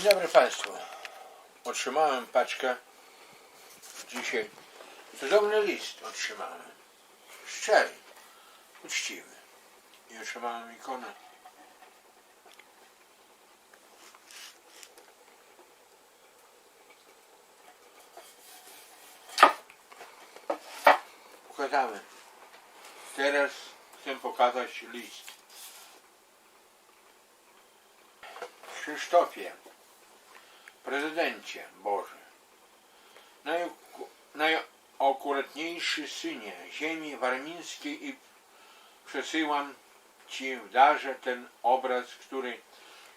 Dzień dobry Państwu. Otrzymałem paczkę dzisiaj. Cudowny list otrzymałem. Szczery, uczciwy. I otrzymałem ikonę. Pokazamy. Teraz chcę pokazać list. Krzysztofie, prezydencie najoku- najokuratniejszy synie ziemi warmińskiej i przesyłam Ci w darze ten obraz, który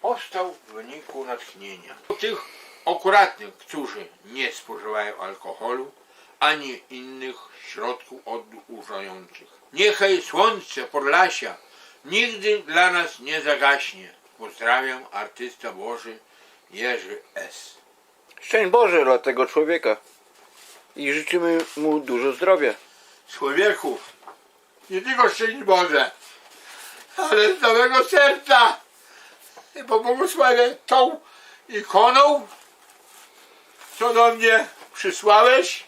powstał w wyniku natchnienia. Tych akuratnych, którzy nie spożywają alkoholu, ani innych środków odurzających. Niechaj słońce Podlasia nigdy dla nas nie zagaśnie. Pozdrawiam, artysta Boży Jerzy S. Szczęść Boże dla tego człowieka. I życzymy mu dużo zdrowia. Człowieków, nie tylko szczęść Boże, ale z całego serca i pobłogosławię tą ikoną, co do mnie przysłałeś,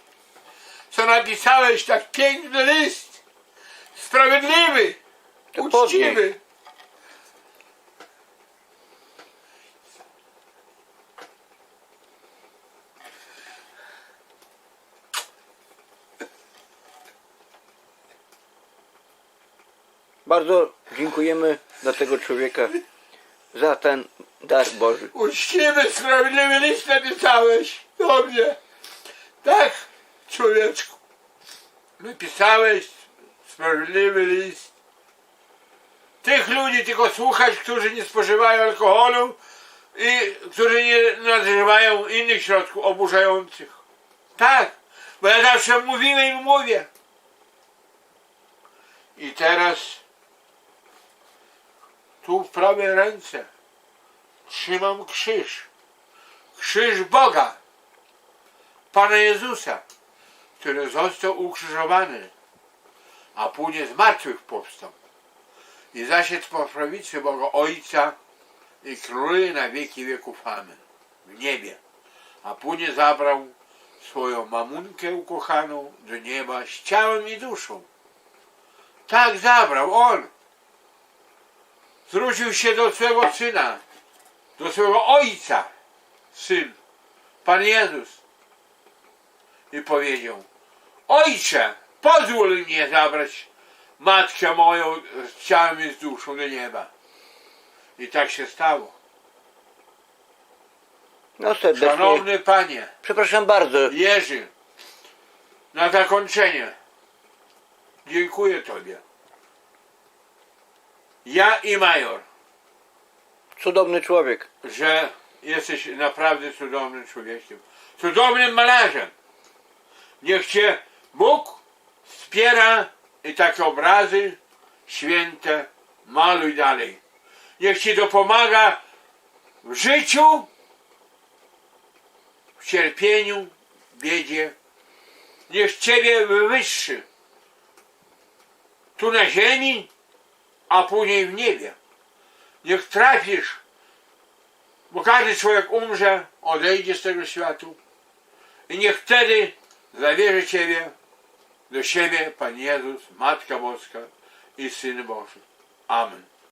co napisałeś tak piękny list, sprawiedliwy, To uczciwy. Bardzo dziękujemy dla tego człowieka za ten dar Boży. Uczciwy, sprawiedliwy list napisałeś do mnie. Tak, człowieczku. Napisałeś sprawiedliwy list. Tych ludzi tylko słuchać, którzy nie spożywają alkoholu i którzy nie nadużywają innych środków oburzających. Tak, bo ja zawsze mówiłem i mówię. I teraz tu w prawej ręce trzymam krzyż. Krzyż Boga, Pana Jezusa, który został ukrzyżowany, a później z martwych powstał. I zasiadł po prawicy Boga Ojca i króluje na wieki wieków. Amen. W niebie. A później zabrał swoją mamunkę ukochaną do nieba z ciałem i duszą. Tak zabrał On. Zwrócił się do swego syna, do swego ojca, syn, Pan Jezus. I powiedział, ojcze, pozwól mnie zabrać matkę moją z ciałem i z duszą do nieba. I tak się stało. No serdecznie. Szanowny Panie, Przepraszam bardzo. Jerzy, na zakończenie dziękuję Tobie. Ja i Major, Cudowny człowiek. że jesteś naprawdę cudownym człowiekiem, cudownym malarzem. Niech Cię Bóg wspiera i takie obrazy święte maluj dalej. Niech Ci dopomaga w życiu, w cierpieniu, biedzie. Niech Ciebie wywyższy tu na ziemi, a później w niebie. Niech trafisz bo każdy człowiek umrze, odejdzie z tego światu i niech wtedy zabierze Ciebie do siebie Pan Jezus, Matka Boska i Syn Boży. Amen.